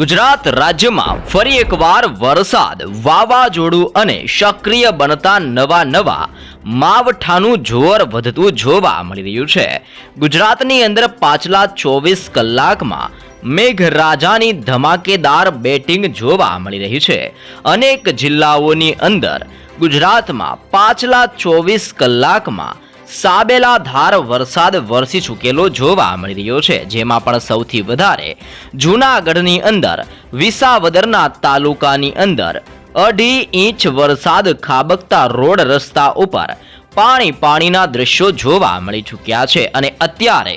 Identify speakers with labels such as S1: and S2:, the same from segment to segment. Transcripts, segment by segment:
S1: ગુજરાત રાજ્યમાં ફરી એકવાર વરસાદ, વાવાઝોડું અને સક્રિય બનતા નવા નવા માવઠાનું જોર વધતું જોવા મળી રહ્યું છે. ગુજરાતની અંદર પાછલા ચોવીસ કલાકમાં મેઘરાજાની ધમાકેદાર બેટિંગ જોવા મળી રહી છે. અનેક જિલ્લાઓની અંદર ગુજરાતમાં પાછલા ચોવીસ કલાકમાં સાબેલા ધાર વરસાદ વરસી ચૂકેલો જોવા મળી રહ્યો છે, જેમાં પણ સૌથી વધારે જૂનાગઢની અંદર, વિસાવદરના તાલુકાની અંદર અઢી ઇંચ વરસાદ ખાબકતા રોડ રસ્તા ઉપર પાણી પાણીના દ્રશ્યો જોવા મળી ચૂક્યા છે અને અત્યારે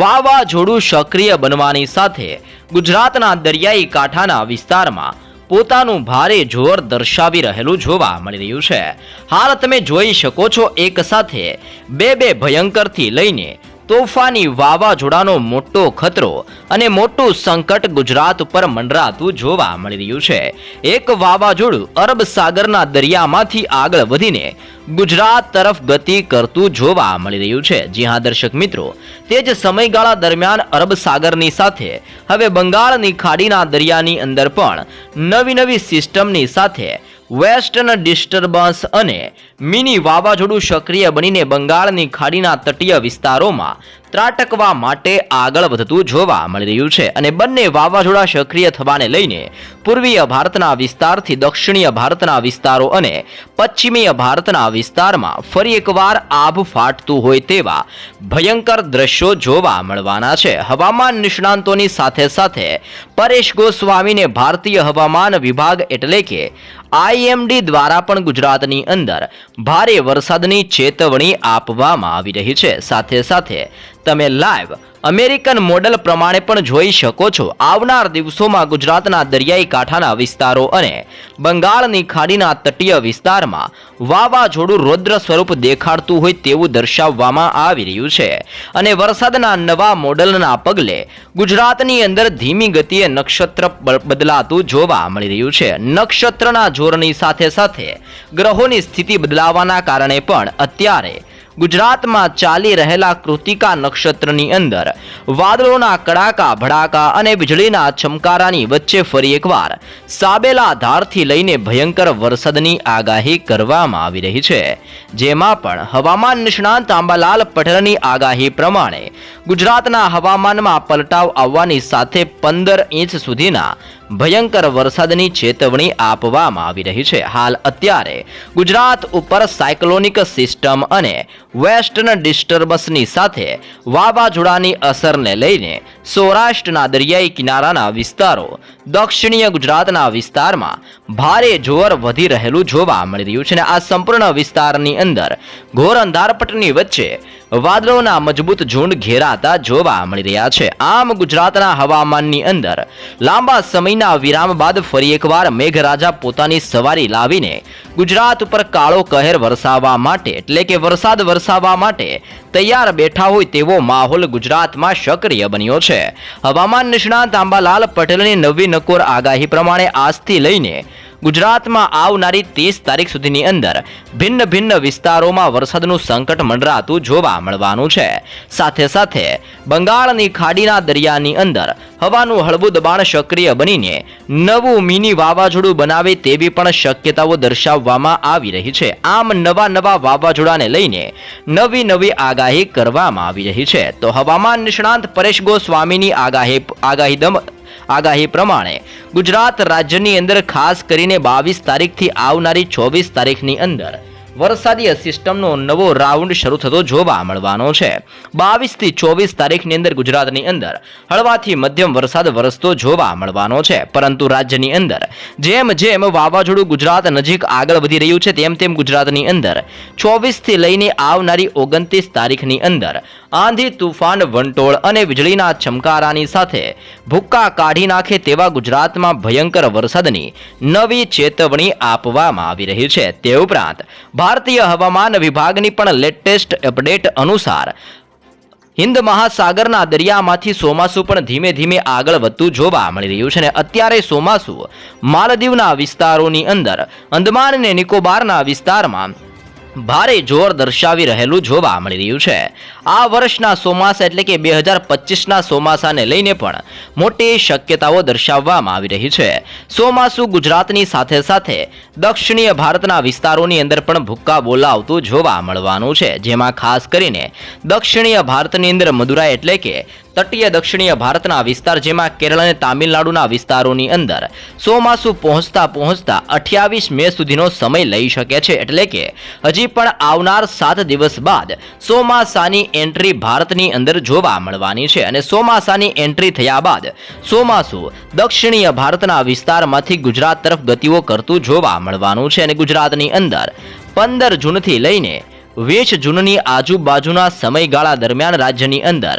S1: વાવાઝોડું સક્રિય બનવાની સાથે ગુજરાતના દરિયાઈ કાંઠાના વિસ્તારમાં પોતાનું ભારે જોર દર્શાવી રહેલું જોવા મળી રહ્યું છે. હાલ તમે જોઈ શકો છો એક સાથે બે બે ભયંકરથી લઈને તોફાની વાવાઝોડાનો મોટો ખતરો અને મોટું સંકટ ગુજરાત ઉપર મંડરાતું જોવા મળી રહ્યું છે. એક વાવાઝોડું અરબ સાગરના દરિયામાંથી આગળ વધીને ગુજરાત તરફ ગતિ કરતું જોવા મળી રહ્યું છે. જી હા, દર્શક મિત્રો, તે જ સમયગાળા દરમિયાન અરબ સાગરની સાથે, હવે બંગાળની ખાડીના દરિયાની અંદર પણ નવી નવી સિસ્ટમની સાથે વેસ્ટર્ન ડિસ્ટર્બન્સ અને મિની વાવાઝોડું સક્રિય બનીને બંગાળની ખાડીના તટીય વિસ્તારોમાં ત્રાટકવા માટે આગળ વધતું જોવા મળી રહ્યું છે અને બંને વાવાઝોડા સક્રિય થવાને લઈને પૂર્વીય ભારતના વિસ્તારથી દક્ષિણીય ભારતના વિસ્તારો અને પશ્ચિમીય ભારતના વિસ્તારમાં ફરી એકવાર આભ ફાટતું હોય તેવા ભયંકર દ્રશ્યો જોવા મળવાના છે. હવામાન નિષ્ણાંતોની સાથે સાથે પરેશ ગોસ્વામીને ભારતીય હવામાન વિભાગ એટલે કે આઈએમડી દ્વારા પણ ગુજરાતની અંદર ભારે વરસાદની ચેતવણી આપવામાં આવી રહી છે. સાથે સાથે તમે લાઈવ અમેરિકન મોડલ પ્રમાણે પણ જોઈ શકો છો. આવનાર દિવસોમાં ગુજરાતના દરિયાઈ કાંઠાના વિસ્તારો અને બંગાળની ખાડીના તટીય વિસ્તારમાં વાવાઝોડું રૌદ્ર સ્વરૂપ દેખાડતું હોય તેવું દર્શાવવામાં આવી રહ્યું છે. અને વરસાદના નવા મોડલના પગલે ગુજરાતની અંદર ધીમી ગતિએ નક્ષત્ર બદલાતું જોવા મળી રહ્યું છે. નક્ષત્રના જોરની સાથે સાથે ગ્રહોની સ્થિતિ બદલાવાના કારણે પણ અત્યારે ગુજરાતમાં ચાલી રહેલા કૃતિકા નક્ષત્રની અંદર વાદળોના કડાકા, ભડાકા અને વીજળીના ચમકારાની વચ્ચે ફરી એકવાર સાબેલા ધારથી લઈને ભયંકર વરસાદની આગાહી કરવામાં આવી રહી છે. જેમાં પણ હવામાન નિષ્ણાંત આંબાલાલ પટેલની આગાહી પ્રમાણે ગુજરાતના હવામાનમાં પલટાવ આવવાની સાથે પંદર ઇંચ સુધીના ભયંકર વરસાદની ચેતવણી આપવામાં આવી રહી છે. હાલ અત્યારે ગુજરાત ઉપર સાયક્લોનિક સિસ્ટમ અને વેસ્ટર્ન ડિસ્ટર્બન્સની સાથે વાવાઝોડાની અસરને લઈને સૌરાષ્ટ્રના દરિયાઈ કિનારાના વિસ્તારો, દક્ષિણીય ગુજરાતના વિસ્તારમાં ભારે જોર વધી રહેલું જોવા મળી રહ્યું છે અને આ સંપૂર્ણ વિસ્તારની અંદર ઘોર અંધારપટની વચ્ચે વાદળોના મજબૂત ઝુંડ ઘેરાતા જોવા મળી રહ્યા છે. આમ ગુજરાતના હવામાનની અંદર લાંબા સમયના વિરામ બાદ ફરી એકવાર મેઘરાજા પોતાની સવારી લાવીને ગુજરાત ઉપર કાળો કહેર વરસાવવા માટે, એટલે કે વરસાદ વરસાવવા માટે તૈયાર બેઠા હોય તેવો માહોલ ગુજરાતમાં સક્રિય બન્યો છે. હવામાન નિષ્ણાત આંબાલાલ પટેલની નવી નકોર આગાહી પ્રમાણે આજથી લઈને ગુજરાતમાં આવનારી ત્રીસ તારીખ સુધીની અંદર ભિન્ન ભિન્ન વિસ્તારોમાં વરસાદનું સંકટ મંડરાતું જોવા મળવાનું છે. સાથે સાથે બંગાળની ખાડીના દરિયાની અંદર હવાનું હળવું દબાણ સક્રિય બનીને નવું મિની વાવાઝોડું બનાવે તેવી પણ શક્યતાઓ દર્શાવવામાં આવી રહી છે. આમ નવા નવા વાવાઝોડાને લઈને નવી નવી આગાહી કરવામાં આવી રહી છે. તો હવામાન નિષ્ણાંત પરેશ ગોસ્વામીની આગાહી આગાહી દમ આગાહી પ્રમાણે ગુજરાત રાજ્યની અંદર ખાસ કરીને બાવીસ તારીખથી આવનારી ચોવીસ તારીખની અંદર વરસાદી સિસ્ટમનો નવો રાઉન્ડ શરૂ થતો જોવા મળવાનો છે. બાવીસથી ચોવીસ તારીખની અંદર ગુજરાતની અંદર હળવાથી મધ્યમ વરસાદ વરસતો જોવા મળવાનો છે. પરંતુ રાજ્યની અંદર જેમ જેમ વાવાઝોડું ગુજરાત નજીક આગળ વધી રહ્યું છે, તેમ તેમ ગુજરાતની અંદર ચોવીસથી લઈને આવનારી ઓગણત્રીસ તારીખની અંદર આંધી, તુફાન, વંટોળ અને વીજળીના ચમકારાની સાથે ભૂક્કા કાઢી નાખે તેવા ગુજરાતમાં ભયંકર વરસાદની નવી ચેતવણી આપવામાં આવી રહી છે. તે ઉપરાંત ભારતીય હવામાન વિભાગની પણ લેટેસ્ટ અપડેટ અનુસાર હિન્દ મહાસાગરના દરિયામાંથી ચોમાસું પણ ધીમે ધીમે આગળ વધતું જોવા મળી રહ્યું છે અને અત્યારે ચોમાસું માલદીવના વિસ્તારોની અંદર, અંદમાન અને નિકોબારના વિસ્તારમાં ભારે જોર દર્શાવી રહેલું જોવા મળી રહ્યું છે. આ વર્ષના ચોમાસા એટલે કે બે હજાર પચીસના ચોમાસાને લઈને પણ મોટી શક્યતાઓ દર્શાવવામાં આવી રહી છે. ચોમાસું ગુજરાતની સાથે સાથે દક્ષિણીય ભારતના વિસ્તારોની અંદર પણ ભૂક્કા બોલાવતું જોવા મળવાનું છે. જેમાં ખાસ કરીને દક્ષિણીય ભારતની અંદર મદુરાઈ એટલે કે તટીય દક્ષિણીય ભારતના વિસ્તાર જેમાં કેરળ અને તામિલનાડુના વિસ્તારોની અંદર ચોમાસું પહોંચતા પહોંચતા અઠ્યાવીસ મે સુધીનો સમય લઈ શકે છે. એટલે કે હજી પણ આવનાર સાત દિવસ બાદ ચોમાસાની એન્ટ્રી ભારતની અંદર જોવા મળવાની છે અને ચોમાસાની એન્ટ્રી થયા બાદ ચોમાસું દક્ષિણીય ભારતના વિસ્તારમાંથી ગુજરાત તરફ ગતિઓ કરતું જોવા મળવાનું છે અને ગુજરાતની અંદર પંદર જૂનથી લઈને વીસ જૂનની આજુબાજુના સમયગાળા દરમિયાન રાજ્યની અંદર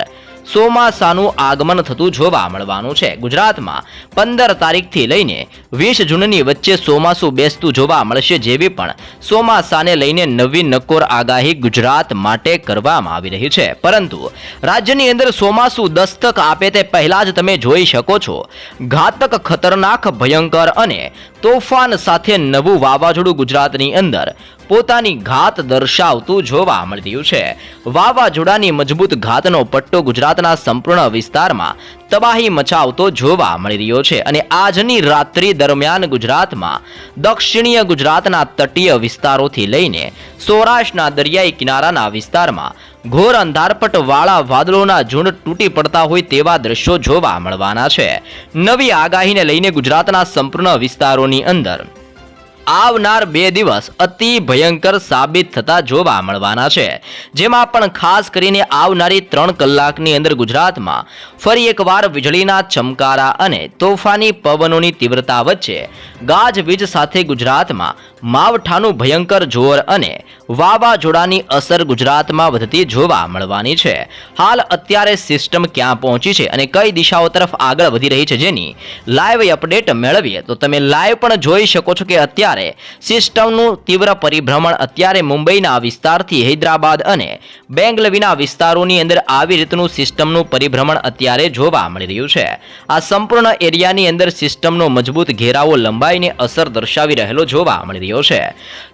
S1: ચોમાસાનું આગમન થતું જોવા મળવાનું છે. ગુજરાતમાં પંદર તારીખથી લઈને વીસ જૂનની વચ્ચે ચોમાસું બેસતું જોવા મળશે જેવી પણ ચોમાસાને લઈને નવી નકોર આગાહી ગુજરાત માટે કરવામાં આવી રહી છે. પરંતુ રાજ્યની અંદર ચોમાસું દસ્તક આપે તે પહેલાં જ તમે જોઈ શકો છો. ઘાતક, ખતરનાક, ભયંકર અને તોફાન સાથે નવું વાવાઝોડું ગુજરાતની અંદર પોતાની ઘાત દર્શાવતું જોવા મળી રહ્યું છે. વાવાઝોડાની મજબૂત ઘાતનો પટ્ટો ગુજરાતના સંપૂર્ણ વિસ્તારમાં તબાહી મચાવતો જોવા મળી રહ્યો છે અને આજની રાત્રિ દરમિયાન ગુજરાતમાં દક્ષિણીય ગુજરાતના તટીય વિસ્તારોથી લઈને સૌરાષ્ટ્રના દરિયાઈ કિનારાના વિસ્તારમાં ઘોર અંધારપટ વાળા વાદળોના ઝુંડ તૂટી પડતા હોય તેવા દ્રશ્યો જોવા મળવાના છે. નવી આગાહીને લઈને ગુજરાતના સંપૂર્ણ વિસ્તારોની અંદર આવનાર બે દિવસ અતિ ભયંકર સાબિત થતા જોવા મળવાના છે. જેમાં પણ ખાસ કરીને આવનારી ત્રણ કલાકની અંદર ગુજરાતમાં ફરી એકવાર વીજળીના ચમકારા અને તોફાની પવનોની તીવ્રતા વચ્ચે ગાજવીજ સાથે ગુજરાતમાં માવઠાનું ભયંકર જોર અને વાવાઝોડાની અસર ગુજરાતમાં વધતી જોવા મળવાની છે. હાલ અત્યારે સિસ્ટમ ક્યાં પહોંચી છે અને કઈ દિશાઓ તરફ આગળ વધી રહી છે જેની લાઈવ અપડેટ મેળવીએ, તો તમે લાઈવ પણ જોઈ શકો છો કે અત્યારે સિસ્ટમનું તીવ્ર પરિભ્રમણ અત્યારે મુંબઈના વિસ્તારથી હૈદરાબાદ અને બેંગલવીના વિસ્તારોની અંદર આવી રીતનું સિસ્ટમનું પરિભ્રમણ અત્યારે જોવા મળી રહ્યું છે. આ સંપૂર્ણ એરિયાની અંદર સિસ્ટમનો મજબૂત ઘેરાવો લંબાઈને અસર દર્શાવી રહેલો જોવા મળી રહ્યો છે.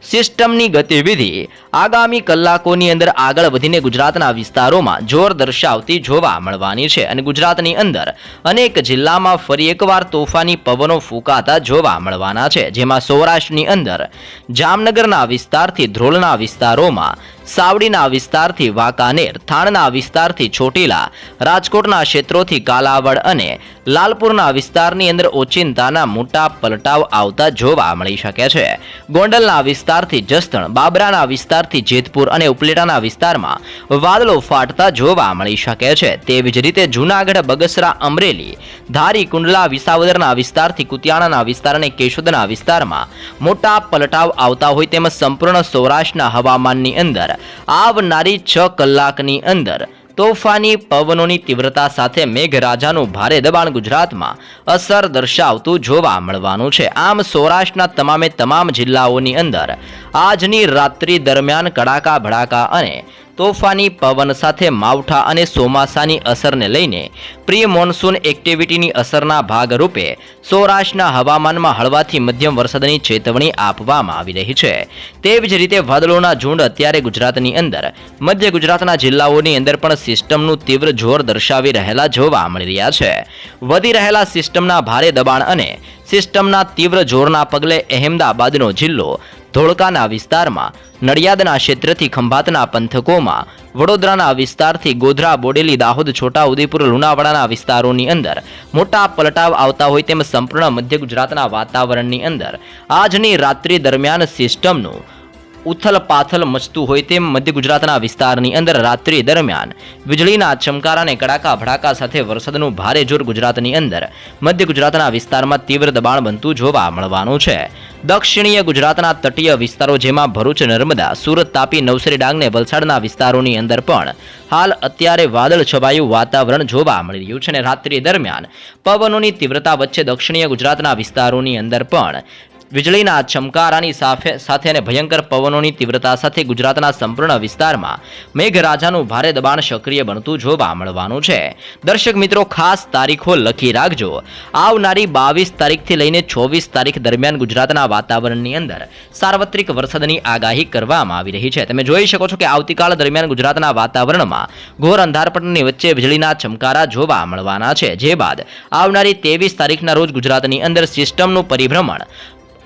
S1: સિસ્ટમની ગતિવિધિ આગામી કલાકોની અંદર આગળ વધીને ગુજરાતના વિસ્તારોમાં જોર દર્શાવતી જોવા મળવાની છે અને ગુજરાતની અંદર અનેક જિલ્લામાં ફરી એકવાર તોફાની પવનો ફૂંકાતા જોવા મળવાના છે. જેમાં સૌરાષ્ટ્રની અંદર જામનગરના વિસ્તારથી ધ્રોલના વિસ્તારોમાં સાવડીના વિસ્તારથી વાંકાનેર, થાણના વિસ્તારથી ચોટીલા, રાજકોટના ક્ષેત્રોથી કાલાવડ અને લાલપુરના વિસ્તારની અંદર ઓચિંતાના મોટા પલટાવ આવતા જોવા મળી શકે છે. ગોંડલના વિસ્તારથી જસદણ, બાબરાના વિસ્તારથી જેતપુર અને ઉપલેટાના વિસ્તારમાં વાદળો ફાટતા જોવા મળી શકે છે. તેવી જ રીતે જૂનાગઢ, બગસરા, અમરેલી, ધારી, કુંડલા, વિસાવદરના વિસ્તારથી કુતિયાણાના વિસ્તાર અને કેશોદના વિસ્તારમાં મોટા પલટાવ આવતા હોય તેમજ સંપૂર્ણ સૌરાષ્ટ્રના હવામાનની અંદર આવનારી છ કલાકની અંદર તોફાની પવનોની તીવ્રતા સાથે મેઘરાજાનું ભારે દબાણ ગુજરાતમાં અસર દર્શાવતું જોવા મળવાનું છે. આમ સૌરાષ્ટ્રના તમામે તમામ જિલ્લાઓની અંદર આજની રાત્રિ દરમિયાન કડાકા ભડાકા અને તોફાની પવન સાથે માવઠા અને ચોમાસાની અસરને લઈને પ્રી મોન્સૂન એક્ટિવિટીની અસરના ભાગરૂપે સૌરાષ્ટ્રના હવામાનમાં હળવાથી મધ્યમ વરસાદની ચેતવણી આપવામાં આવી રહી છે. તેવી જ રીતે વાદળોના ઝુંડ અત્યારે ગુજરાતની અંદર, મધ્ય ગુજરાતના જિલ્લાઓની અંદર પણ સિસ્ટમનું તીવ્ર જોર દર્શાવી રહેલા જોવા મળી રહ્યા છે. વધી રહેલા સિસ્ટમના ભારે દબાણ અને સિસ્ટમના તીવ્ર જોરના પગલે અહેમદાબાદનો જિલ્લો ધોળકાના વિસ્તારમાં, નડિયાદના ક્ષેત્રથી ખંભાતના પંથકોમાં, વડોદરાના વિસ્તારથી ગોધરા, બોડેલી, દાહોદ છોટા ઉદેપુર લુણાવાડાના વિસ્તારોની અંદર મોટા પલટાવ આવતા હોય તેમ સંપૂર્ણ મધ્ય ગુજરાતના વાતાવરણની અંદર. આજની રાત્રિ દરમિયાન સિસ્ટમનું ઉથલ પાથલ મચતું હોય તેમ મધ્ય ગુજરાતના વિસ્તારની અંદર રાત્રિ દરમિયાન વીજળીના ચમકારા અને કડાકા ભડાકા સાથે વરસાદનું ભારે જોર ગુજરાતની અંદર મધ્ય ગુજરાતના વિસ્તારમાં તીવ્ર દબાણ બનતું જોવા મળવાનું છે. દક્ષિણીય ગુજરાતના તટીય વિસ્તારો જેમાં ભરૂચ, નર્મદા, સુરત તાપી, નવસારી ડાંગ ને વલસાડના વિસ્તારોની અંદર પણ હાલ અત્યારે વાદળ છવાયું વાતાવરણ જોવા મળી રહ્યું છે અને રાત્રિ દરમિયાન પવનોની તીવ્રતા વચ્ચે દક્ષિણીય ગુજરાતના વિસ્તારોની અંદર પણ વીજળીના ચમકારાની સાથે અને ભયંકર પવનોની તીવ્રતા સાથે ગુજરાતના સંપૂર્ણ વિસ્તારમાં મેઘરાજાનું ભારે દબાણ સક્રિય બનતું જોવા મળવાનું છે. દર્શક મિત્રો, ખાસ તારીખો લખી રાખજો. આવનારી બાવીસ તારીખથી લઈને ચોવીસ તારીખ દરમિયાન ગુજરાતના વાતાવરણની અંદર સાર્વત્રિક વરસાદની આગાહી કરવામાં આવી રહી છે. તમે જોઈ શકો છો કે આવતીકાલ દરમિયાન ગુજરાતના વાતાવરણમાં ઘોર અંધારપટની વચ્ચે વીજળીના ચમકારા જોવા મળવાના છે. જે બાદ આવનારી ત્રેવીસ તારીખના રોજ ગુજરાતની અંદર સિસ્ટમનું પરિભ્રમણ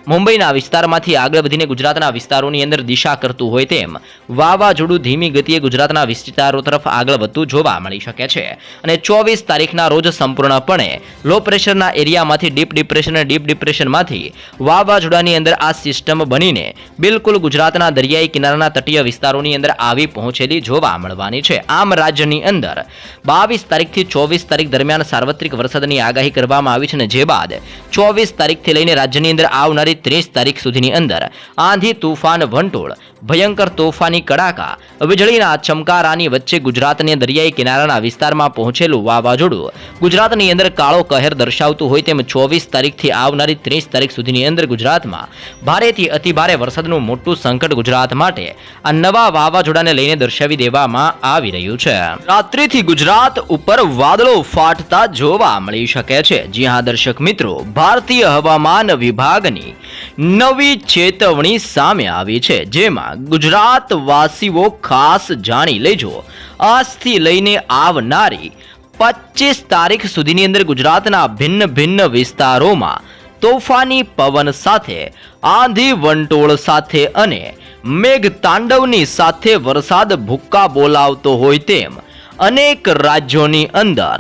S1: મુંબઈના વિસ્તારમાંથી આગળ વધીને ગુજરાતના વિસ્તારોની અંદર દિશા કરતું હોય તેમ વાવાઝોડું ધીમી ગતિએ ગુજરાતના વિસ્તારો તરફ આગળ વધતું જોવા મળી શકે છે. અને ચોવીસ તારીખના રોજ સંપૂર્ણપણે લો પ્રેશરના એરિયામાંથી ડીપ ડિપ્રેશન અને ડીપ ડિપ્રેશનમાંથી વાવાઝોડાની અંદર આ સિસ્ટમ બનીને બિલકુલ ગુજરાતના દરિયાઈ કિનારાના તટીય વિસ્તારોની અંદર આવી પહોંચેલી જોવા મળવાની છે. આમ રાજ્યની અંદર બાવીસ તારીખથી ચોવીસ તારીખ દરમિયાન સાર્વત્રિક વરસાદની આગાહી કરવામાં આવી છે અને જે બાદ ચોવીસ તારીખથી લઈને રાજ્યની અંદર આવનારી ત્રીસ તારીખ સુધીની અંદર આંધી તુફાન વંટોળ ભયંકર તોફાની કડાકા, વીજળીના ચમકારાની વચ્ચે ગુજરાતની દરિયાઈ કિનારાના વિસ્તારમાં પહોંચેલું વાવાઝોડું ગુજરાતની અંદર કાળો કહેર દર્શાવતું હોય તેમ ચોવીસ તારીખથી આવનારી ત્રીસ તારીખ સુધીની અંદર ગુજરાતમાં ભારેથી અતિભારે વરસાદનું મોટું સંકટ ગુજરાત માટે આ નવા વાવાઝોડાને લઈને દર્શાવી દેવામાં આવી રહ્યું છે. રાત્રિથી ગુજરાત ઉપર વાદળો ફાટતા જોવા મળી શકે છે. જી હા, દર્શક મિત્રો, ભારતીય હવામાન વિભાગની નવી ચેતવણી સામે આવી છે, જેમાં ગુજરાત વાસીઓ ખાસ જાણી લેજો. આજથી લઈને આવનારી પચીસ તારીખ સુધીની અંદર ગુજરાતના ભિન્ન ભિન્ન વિસ્તારોમાં તોફાની પવન સાથે, આંધી વંટોળ સાથે અને મેઘ તાંડવની સાથે વરસાદ ભૂક્કા બોલાવતો હોય તેમ અનેક રાજ્યોની અંદર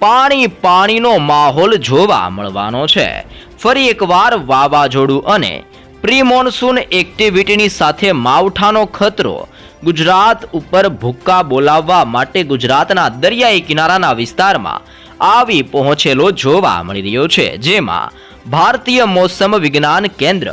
S1: પાણી પાણીનો માહોલ જોવા મળવાનો છે. ફરી એકવાર વાવાઝોડું અને પ્રી મોન્સૂન એક્ટિવિટીની સાથે માવઠાનો ખતરો. ગુજરાત ઉપર ભૂક્કા બોલાવવા માટે ગુજરાતના દરિયાઈ કિનારાના વિસ્તારમાં આવી પહોંચેલો જોવા મળી રહ્યો છે, જેમાં ભારતીય મોસમ વિજ્ઞાન કેન્દ્ર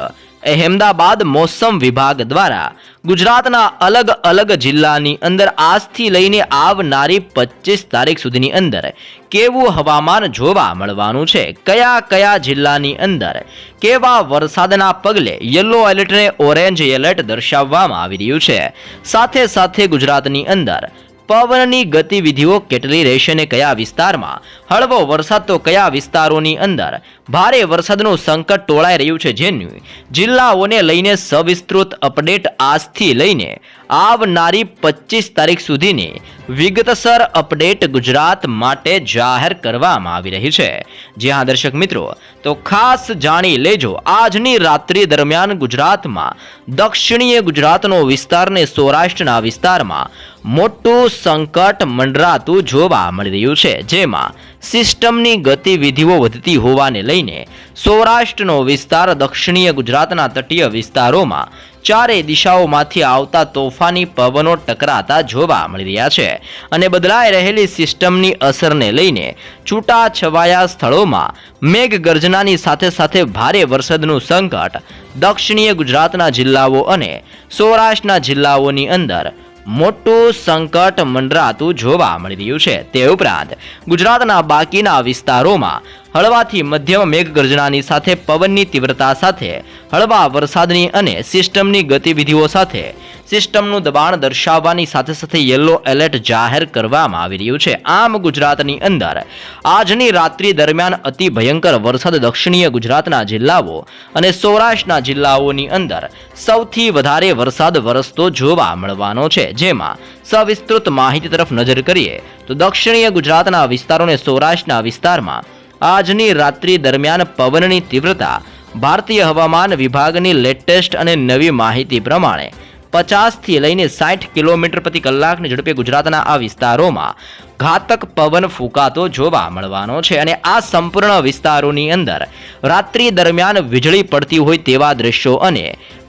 S1: અહેમદાબાદ મોસમ વિભાગ દ્વારા ગુજરાતના અલગ અલગ જિલ્લાની અંદર આજથી લઈને આવનારી પચીસ તારીખ સુધીની અંદર કેવું હવામાન જોવા મળવાનું છે, કયા કયા જિલ્લાની અંદર કેવા વરસાદના પગલે યલો એલર્ટને ઓરેન્જ એલર્ટ દર્શાવવામાં આવી રહ્યું છે. સાથે સાથે ગુજરાતની અંદર પવનની ગતિવિધિઓ કેટલી રહેશે ને કયા વિસ્તારમાં? હળવો વરસાદ તો કયા વિસ્તારોની અંદર? ભારે વરસાદનું સંકટ ટોળાઈ રહ્યું છે જેનું જિલ્લાઓને લઈને સવિસ્તૃત અપડેટ આજથી લઈને આવનારી પચીસ તારીખ સુધીની વિગતસર અપડેટ ગુજરાત માટે જાહેર કરવામાં આવી રહી છે. જ્યાં દર્શક મિત્રો, તો ખાસ જાણી લેજો, આજની રાત્રિ દરમિયાન ગુજરાતમાં દક્ષિણીય ગુજરાતનો વિસ્તાર ને સૌરાષ્ટ્રના વિસ્તારમાં મોટું સંકટ મંડરાતું જોવા મળી રહ્યું છે, જેમાં સિસ્ટમની ગતિવિધિઓ વધતી હોવાને લઈને સૌરાષ્ટ્રનો વિસ્તાર દક્ષિણીય ગુજરાતના તટીય વિસ્તારોમાં ચારે દિશાઓમાંથી આવતા તોફાની પવનો ટકરાતા જોવા મળી રહ્યા છે અને બદલાઈ રહેલી સિસ્ટમની અસરને લઈને છૂટા છવાયા સ્થળોમાં મેઘગર્જનાની સાથે સાથે ભારે વરસાદનું સંકટ દક્ષિણીય ગુજરાતના જિલ્લાઓ અને સૌરાષ્ટ્રના જિલ્લાઓની અંદર મોટું સંકટ મંડરાતું જોવા મળી રહ્યું છે. તે ઉપરાંત ગુજરાતના બાકીના વિસ્તારોમાં હળવાથી મધ્યમ મેઘગર્જનાની સાથે પવનની તીવ્રતા સાથે, હળવા વરસાદની અને સિસ્ટમની ગતિવિધિઓ સાથે, સિસ્ટમનું દબાણ દર્શાવવાની સાથે સાથે યલો એલર્ટ જાહેર કરવામાં આવી રહ્યું છે. આમ ગુજરાતની અંદર, આજની રાત્રિ દરમિયાન અતિ ભયંકર વરસાદ દક્ષિણીય ગુજરાતના જિલ્લાઓ અને સૌરાષ્ટ્રના જિલ્લાઓની અંદર સૌથી વધારે વરસાદ વરસતો જોવા મળવાનો છે. જેમાં સવિસ્તૃત માહિતી તરફ નજર કરીએ, તો દક્ષિણીય ગુજરાતના વિસ્તારોને સૌરાષ્ટ્રના વિસ્તારમાં આજની રાત્રિ દરમિયાન પવનની તીવ્રતા ભારતીય હવામાન વિભાગની લેટેસ્ટ અને નવી માહિતી પ્રમાણે પચાસથી લઈને સાઠ કિલોમીટર પ્રતિ કલાકની ઝડપે ગુજરાતના આ વિસ્તારોમાં ઘાતક પવન ફૂંકાતો જોવા મળવાનો છે અને આ સંપૂર્ણ વિસ્તારોની અંદર રાત્રિ દરમિયાન વીજળી પડતી હોય તેવા દ્રશ્યો અને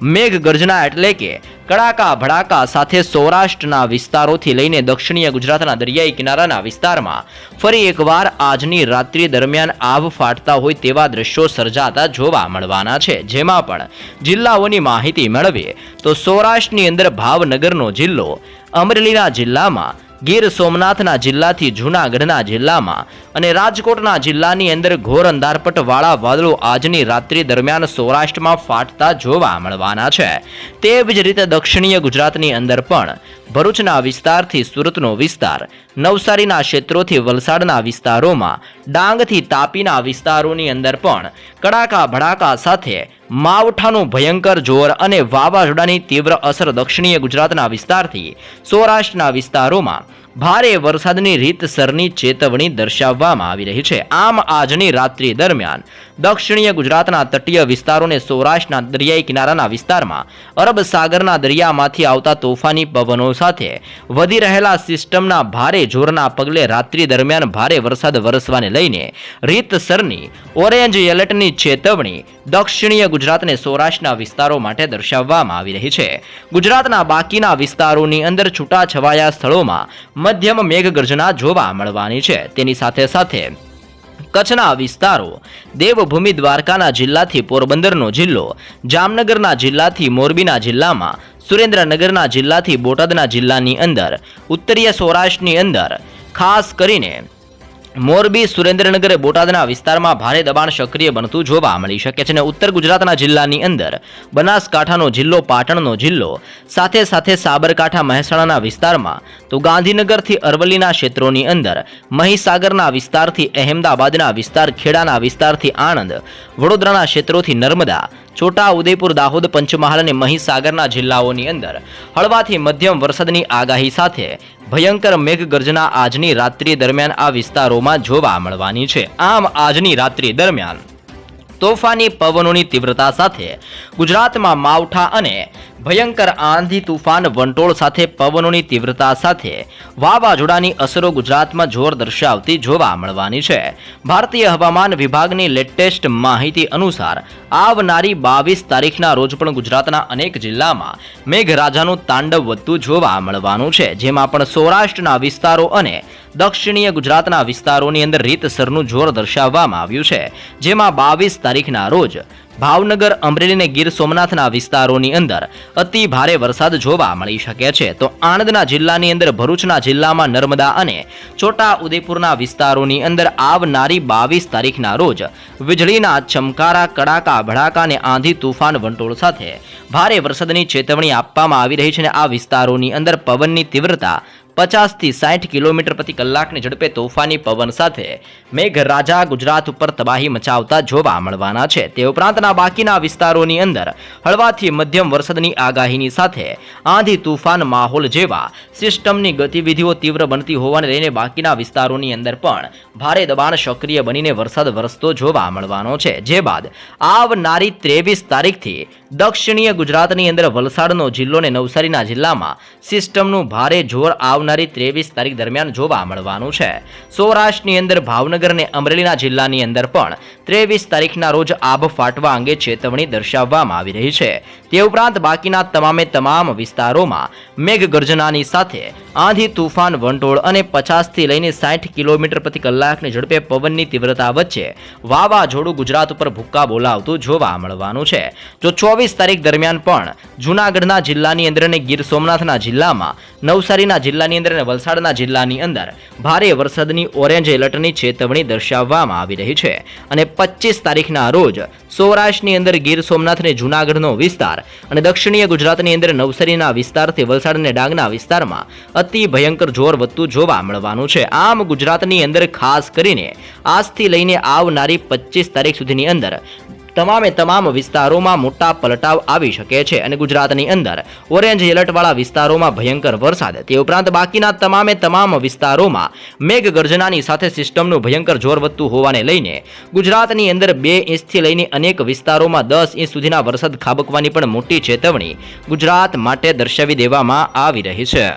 S1: મેઘગર્જના એટલે કે કડાકા ભડાકા સાથે સૌરાષ્ટ્રના વિસ્તારોથી લઈને દક્ષિણીય ગુજરાતના દરિયાઈ કિનારાના વિસ્તારમાં ફરી એકવાર આજની રાત્રિ દરમિયાન આવ ફાટતા હોય તેવા દ્રશ્યો સર્જાતા જોવા મળવાના છે. જેમાં પણ જિલ્લાઓની માહિતી મેળવીએ તો સૌરાષ્ટ્રની અંદર ભાવનગરનો જિલ્લો અમરેલીના જિલ્લામાં ગીર સોમનાથના જિલ્લાથી જૂનાગઢના જિલ્લામાં અને રાજકોટના જિલ્લાની અંદર ઘોર અંધારપટવાળા વાદળો આજની રાત્રિ દરમિયાન સૌરાષ્ટ્રમાં ફાટતા જોવા મળવાના છે. તેવી જ રીતે દક્ષિણીય ગુજરાતની અંદર પણ ભરૂચના વિસ્તારથી સુરતનો વિસ્તાર, નવસારીના ક્ષેત્રોથી વલસાડના વિસ્તારોમાં ડાંગથી તાપીના વિસ્તારોની અંદર પણ કડાકા ભડાકા સાથે માવઠાનું ભયંકર જોર અને વાવાઝોડાની તીવ્ર અસર દક્ષિણીય ગુજરાતના વિસ્તારથી સૌરાષ્ટ્રના વિસ્તારોમાં. ભારે વરસાદની રીતસરની ચેતવણી દર્શાવવામાં આવી રહી છે. આમ આજની રાત્રિ દરમિયાન દક્ષિણીય ગુજરાતના તટીય વિસ્તારોને સૌરાષ્ટ્રના દરિયાઈ કિનારાના વિસ્તારમાં, અરબ સાગરના દરિયામાંથી આવતા તોફાની પવનો સાથે વધી રહેલા સિસ્ટમના ભારે જોરના પગલે રાત્રિ દરમિયાન ભારે વરસાદ વરસવાને લઈને રીતસરની ઓરેન્જ એલર્ટની ચેતવણી દક્ષિણીય ગુજરાતને સૌરાષ્ટ્રના વિસ્તારો માટે દર્શાવવામાં આવી રહી છે. ગુજરાતના બાકીના વિસ્તારોની અંદર છૂટાછવાયા સ્થળોમાં મધ્યમ મેઘગર્જના જોવા મળવાની છે. તેની સાથે સાથે કચ્છના વિસ્તારો, દેવભૂમિ દ્વારકાના જિલ્લાથી પોરબંદરનો જિલ્લો, જામનગરના જિલ્લાથી મોરબીના જિલ્લામાં, સુરેન્દ્રનગરના જિલ્લાથી બોટાદના જિલ્લાની અંદર, ઉત્તરીય સૌરાષ્ટ્રની અંદર, ખાસ કરીને મોરબી સુરેન્દ્રનગર બોટાદના વિસ્તારમાં ભારે દબાણ સક્રિય બનતું જોવા મળી શકે છે અને ઉત્તર ગુજરાતના જિલ્લાની અંદર બનાસકાંઠાનો જિલ્લો, પાટણનો જિલ્લો, સાથે સાથે સાબરકાંઠા, મહેસાણાના વિસ્તારમાં તો ગાંધીનગરથી અરવલ્લીના ક્ષેત્રોની અંદર, મહીસાગરના વિસ્તારથી અહેમદાબાદના વિસ્તાર, ખેડાના વિસ્તારથી આણંદ, વડોદરાના ક્ષેત્રોથી નર્મદા છોટા ઉદેપુર દાહોદ પંચમહાલ અને મહીસાગરના જિલ્લાઓની અંદર હળવાથી મધ્યમ વરસાદની આગાહી સાથે ભયંકર મેઘગર્જના આજની રાત્રિ દરમિયાન આ વિસ્તારોમાં જોવા મળવાની છે. આમ આજની રાત્રિ દરમિયાન તોફાની પવનોની તીવ્રતા સાથે ગુજરાતમાં માવઠા અને ભયંકર આંધી તુફાન વંટોળ સાથે પવનોની તીવ્રતા સાથે વાવાઝોડાની અસરો ગુજરાતમાં જોર દર્શાવતી જોવા મળવાની છે. ભારતીય હવામાન વિભાગની લેટેસ્ટ માહિતી અનુસાર, આવનારી બાવીસ તારીખના રોજ પણ ગુજરાતના અનેક જિલ્લામાં મેઘરાજાનું તાંડવ વધતું જોવા મળવાનું છે, જેમાં પણ સૌરાષ્ટ્રના વિસ્તારો અને દક્ષિણીય ગુજરાતના વિસ્તારોની અંદર રીતસરનું જોર દર્શાવવામાં આવ્યું છે, જેમાં બાવીસ તારીખના રોજ ભાવનગર અમરેલી અને ગીર સોમનાથના વિસ્તારોની અંદર અતિ ભારે વરસાદ જોવા મળી શકે છે. તો આણંદના જિલ્લાની અંદર ભરૂચના જિલ્લામાં નર્મદા અને છોટા ઉદેપુરના વિસ્તારોની અંદર આવનારી બાવીસ તારીખના રોજ વીજળીના ચમકારા, કડાકા, ભડાકા અને આંધી તુફાન વંટોળ સાથે ભારે વરસાદની ચેતવણી આપવામાં આવી રહી છે અને આ વિસ્તારોની અંદર પવનની તીવ્રતા પચાસથી સાઠ કિલોમીટર પ્રતિ કલાકની ઝડપે તોફાની પવન સાથે મેઘરાજા ગુજરાત ઉપર તબાહી મચાવતા જોવા મળવાના છે. તે ઉપરાંતના બાકીના વિસ્તારોની અંદર હળવાથી મધ્યમ વરસાદની આગાહીની સાથે આંધી તુફાન માહોલ જેવા સિસ્ટમની ગતિવિધિઓ તીવ્ર બનતી હોવાને લઈને બાકીના વિસ્તારોની અંદર પણ ભારે દબાણ સક્રિય બનીને વરસાદ વરસતો જોવા મળવાનો છે. જે બાદ આવનારી ત્રેવીસ તારીખથી દક્ષિણીય ગુજરાતની અંદર વલસાડનો જિલ્લો અને નવસારીના જિલ્લામાં સિસ્ટમનું ભારે જોર આવનારી ત્રેવીસ તારીખ દરમિયાન જોવા મળવાનું છે. સૌરાષ્ટ્રની અંદર ભાવનગર અને અમરેલીના જિલ્લાની અંદર પણ ત્રેવીસ તારીખના રોજ આભ ફાટવા અંગે ચેતવણી દર્શાવવામાં આવી રહી છે. તે ઉપરાંત બાકીના તમામે તમામ વિસ્તારોમાં મેઘગર્જનાની સાથે આંધી, તુફાન, વંટોળ અને પચાસથી લઈને સાઠ કિલોમીટર પ્રતિ કલાકની ઝડપે પવનની તીવ્રતા વચ્ચે વાવાઝોડું ગુજરાત ઉપર ભૂક્કા બોલાવતું જોવા મળવાનું છે. જો ચોવીસ તારીખ દરમિયાન પણ જૂનાગઢના જિલ્લાની અંદર અને ગીર સોમનાથના જિલ્લામાં, નવસારીના જિલ્લાની અંદર અને વલસાડના જિલ્લાની અંદર ભારે વરસાદની ઓરેન્જ એલર્ટની ચેતવણી દર્શાવવામાં આવી રહી છે. અને પચીસ તારીખના રોજ સૌરાષ્ટ્રની અંદર ગીર સોમનાથ અને જૂનાગઢનો વિસ્તાર અને દક્ષિણીય ગુજરાતની અંદર નવસારીના વિસ્તારથી વલસાડ અને ડાંગના વિસ્તારમાં અતિ ભયંકર જોર વધતું જોવા મળવાનું છે. આમ ગુજરાતની અંદર ખાસ કરીને આજથી લઈને આવનારી પચીસ તારીખ સુધીની અંદર તમામે તમામ વિસ્તારોમાં મોટા પલટાવ આવી શકે છે અને ગુજરાતની અંદર ઓરેન્જ એલર્ટવાળા વિસ્તારોમાં ભયંકર વરસાદ. તે ઉપરાંત બાકીના તમામે તમામ વિસ્તારોમાં મેઘગર્જનાની સાથે સિસ્ટમનું ભયંકર જોર વધતું હોવાને લઈને ગુજરાતની અંદર બે ઇંચથી લઈને અનેક વિસ્તારોમાં દસ ઇંચ સુધીના વરસાદ ખાબકવાની પણ મોટી ચેતવણી ગુજરાત માટે દર્શાવી દેવામાં આવી રહી છે.